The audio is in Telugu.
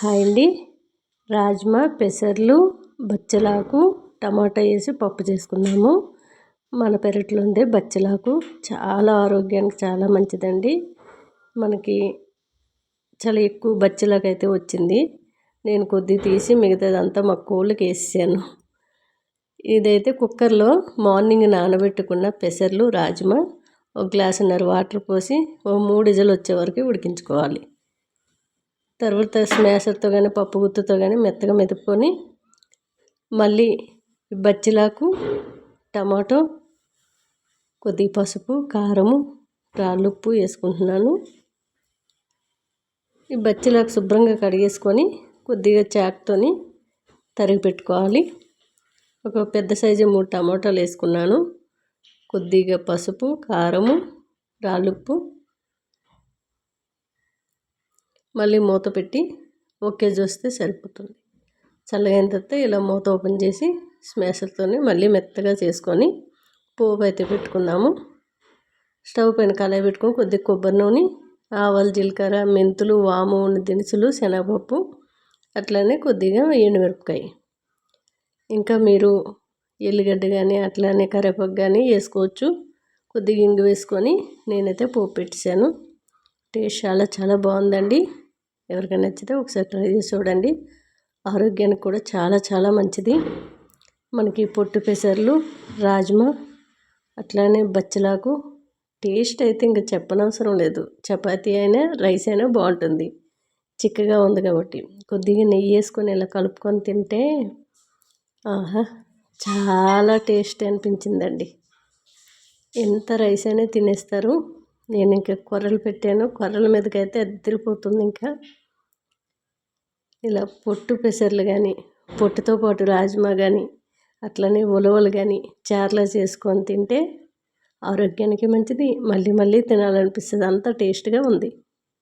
హాయ్ అండి. రాజ్మా పెసర్లు బచ్చలాకు టమాటా వేసి పప్పు చేసుకున్నాము మన పెరట్లో ఉండే బచ్చలాకు చాలా ఆరోగ్యానికి చాలా మంచిదండి. మనకి చాలా ఎక్కువ బచ్చలాకు అయితే వచ్చింది. నేను కొద్ది తీసి మిగతాదంతా మా కోళ్ళకి వేసాను ఇదైతే కుక్కర్లో మార్నింగ్ నానబెట్టుకున్న పెసర్లు రాజ్మా ఒక గ్లాసున్నర వాటర్ పోసి ఓ మూడు ఇజలు వచ్చే వరకు ఉడికించుకోవాలి. తర్వాత స్మాషర్తో కానీ పప్పు గుత్తుతో కానీ మెత్తగా మెదుపుకొని మళ్ళీ బచ్చిలాకు టమాటో కొద్దిగా పసుపు కారము రాళ్ళుప్పు వేసుకుంటున్నాను. ఈ బచ్చిలాకు శుభ్రంగా కడిగేసుకొని కొద్దిగా చాక్తోని తరిగి పెట్టుకోవాలి. ఒక పెద్ద సైజు మూడు టమాటాలు వేసుకున్నాను. కొద్దిగా పసుపు కారము రాళ్ళుప్పు మళ్ళీ మూత పెట్టి ఓకే చూస్తే సరిపోతుంది. చల్లగైన తర్వాత ఇలా మూత ఓపెన్ చేసి స్మాషర్తో మళ్ళీ మెత్తగా చేసుకొని పోపు అయితే పెట్టుకుందాము. స్టవ్ పైన కళాయి పెట్టుకొని కొద్దిగా కొబ్బరి నూనె ఆవాలు జీలకర్ర మెంతులు వాము దినుసులు శనగపప్పు అట్లానే కొద్దిగా ఎండుమిరపకాయ. ఇంకా మీరు ఎల్లిగడ్డ కానీ అట్లానే కరివేపాకు కానీ వేసుకోవచ్చు. కొద్దిగా ఇంగు వేసుకొని నేనైతే పోపు పెట్టేశాను. టేస్ట్ చాలా చాలా బాగుందండి. ఎవరికైనా నచ్చితే ఒకసారి ట్రై చేసి చూడండి. ఆరోగ్యానికి కూడా చాలా చాలా మంచిది. మనకి పొట్టు పెసర్లు రాజ్మా అట్లానే బచ్చలాకు టేస్ట్ అయితే ఇంకా చెప్పనవసరం లేదు. చపాతీ అయినా రైస్ అయినా బాగుంటుంది. చిక్కగా ఉంది కాబట్టి. కొద్దిగా నెయ్యి వేసుకొని ఇలా కలుపుకొని తింటే ఆహా చాలా టేస్ట్ అనిపించిందండి. ఎంత రైస్ అయినా తినేస్తారు. నేను ఇంకా కొర్రలు పెట్టాను. కొర్రల మీదకైతే అద్దరిపోతుంది ఇంకా. ఇలా పొట్టు పెసర్లు కానీ పొట్టుతో పాటు రాజ్మా కానీ అట్లనే ఉలవలు కానీ చార్లా చేసుకొని తింటే ఆరోగ్యానికి మంచిది. మళ్ళీ మళ్ళీ తినాలనిపిస్తుంది. అంత టేస్ట్గా ఉంది.